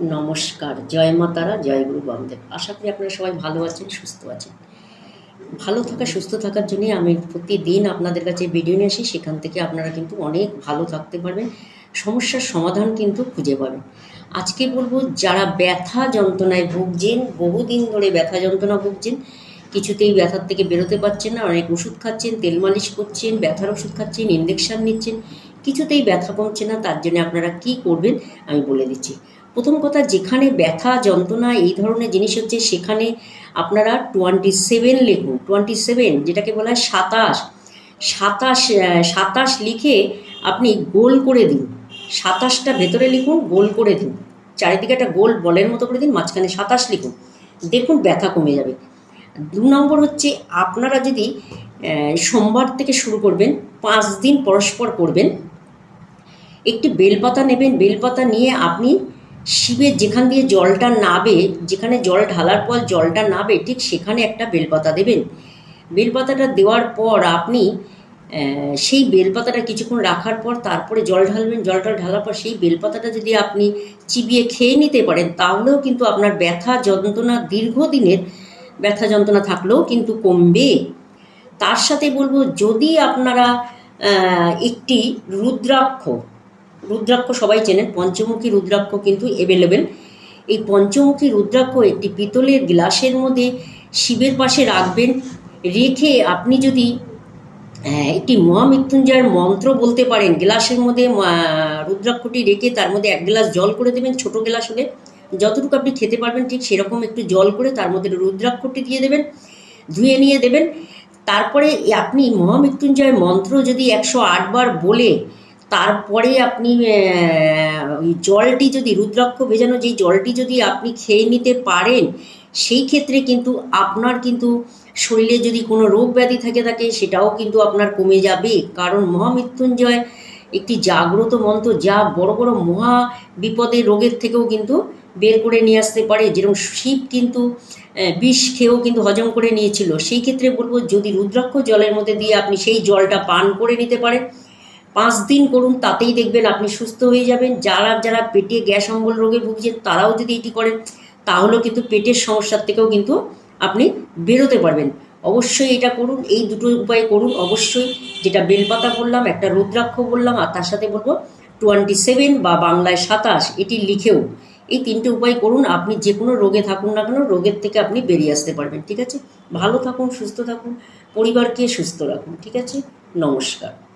নমস্কার। জয় মা তারা, জয় গুরু বামদেব আশা করি আপনারা সবাই ভালো আছেন, সুস্থ আছেন। ভালো থাকা, সুস্থ থাকার জন্যই আমি প্রতিদিন আপনাদের কাছে ভিডিও নিয়ে আসি। সেখান থেকে আপনারা কিন্তু অনেক ভালো থাকতে পারবেন। সমস্যার সমাধান কিন্তু খুঁজে পাবেন। আজকে বলব, যারা ব্যথা যন্ত্রণায় ভুগছেন, বহুদিন ধরে ব্যথা যন্ত্রণা ভুগছেন কিছুতেই ব্যথার থেকে বেরোতে পারছেন না, অনেক ওষুধ খাচ্ছেন, তেল মালিশ করছেন, ব্যথার ওষুধ খাচ্ছেন ইঞ্জেকশন নিচ্ছেন, কিছুতেই ব্যথা কমছে না, তার জন্য আপনারা কি করবেন আমি বলে দিচ্ছি। প্রথম কথা, যেখানে ব্যথা, যন্ত্রণা এই ধরনের জিনিস হচ্ছে, সেখানে আপনারা টোয়েন্টি সেভেন লিখুন টোয়েন্টি সেভেন যেটাকে বলা হয় সাতাশ। সাতাশ সাতাশ লিখে আপনি গোল করে দিন। সাতাশটা ভেতরে লিখুন, গোল করে দিন। চারিদিকে একটা গোল বলের মতো করে দিন, মাঝখানে সাতাশ লিখুন। দেখুন ব্যথা কমে যাবে। দু নম্বর হচ্ছে আপনারা যদি সোমবার থেকে শুরু করবেন, পাঁচ দিন পরস্পর করবেন, একটি বেলপাতা নেবেন, বেলপাতা নিয়ে আপনি শিবের যেখান দিয়ে জলটা নাবে, যেখানে জল ঢালার পর জলটা নাবে, ঠিক সেখানে একটা বেলপাতা দেবেন। বেলপাতাটা দেওয়ার পর আপনি সেই বেলপাতাটা কিছুক্ষণ রাখার পর তারপরে জল ঢালবেন। জলটা ঢালার পর সেই বেলপাতাটা যদি আপনি চিবিয়ে খেয়ে নিতে পারেন, তাহলেও কিন্তু আপনার ব্যথা, যন্ত্রণা দীর্ঘদিনের ব্যথা যন্ত্রণা থাকলেও কিন্তু কমবে। তার সাথে বলব, যদি আপনারা একটি রুদ্রাক্ষ রুদ্রাক্ষ সবাই চেনেন, পঞ্চমুখী রুদ্রাক্ষ কিন্তু অ্যাভেলেবেল এই পঞ্চমুখী রুদ্রাক্ষ একটি পিতলের গ্লাসের মধ্যে শিবের পাশে রাখবেন। রেখে আপনি যদি একটি মহামৃত্যুঞ্জয়ের মন্ত্র বলতে পারেন, গ্লাসের মধ্যে রুদ্রাক্ষটি রেখে তার মধ্যে এক গ্লাস জল করে দেবেন, ছোট গ্লাস হলে। যতটুকু আপনি খেতে পারবেন ঠিক সেরকম একটু জল করে তার মধ্যে রুদ্রাক্ষটি দিয়ে দেবেন, ধুয়ে নিয়ে দেবেন। তারপরে আপনি মহামৃত্যুঞ্জয় মন্ত্র যদি একশো আটবার বলে, তারপরে আপনি জলটি যদি রুদ্রাক্ষ ভেজানো, যেই জলটি যদি আপনি খেয়ে নিতে পারেন, সেই ক্ষেত্রে কিন্তু আপনার কিন্তু শরীরে যদি কোনো রোগ ব্যাধি থেকে থাকে সেটাও কিন্তু আপনার কমে যাবে। কারণ মহামৃত্যুঞ্জয় একটি জাগ্রত মন্ত্র, যা বড় বড় মহা বিপদে, রোগের থেকেও কিন্তু বের করে নিয়ে আসতে পারে। যেরকম শিব কিন্তু বিষ খেয়েও কিন্তু হজম করে নিয়েছিল। সেই ক্ষেত্রে বলব, যদি রুদ্রাক্ষ জলের মধ্যে দিয়ে আপনি সেই জলটা পান করে নিতে পারেন, পাঁচ দিন করুন, তাতেই দেখবেন আপনি সুস্থ হয়ে যাবেন। যারা যারা পেটে গ্যাস অম্বল রোগে ভুগছেন, তারাও যদি এটি করেন তাহলেও কিন্তু পেটের সমস্যার থেকেও কিন্তু আপনি বেরোতে পারবেন। অবশ্যই এটা করুন, এই দুটো উপায় করুন অবশ্যই। যেটা বেলপাতা বললাম, একটা রুদ্রাক্ষ বললাম, আর তার সাথে বলব, টোয়েন্টি সেভেন বা বাংলায় সাতাশ, এটি লিখেও এই তিনটে উপায় করুন, আপনি যে কোনো রোগে থাকুন না কেন, রোগের থেকে আপনি বেরিয়ে আসতে পারবেন, ঠিক আছে? ভালো থাকুন, সুস্থ থাকুন, পরিবারকে সুস্থ রাখুন, ঠিক আছে? নমস্কার।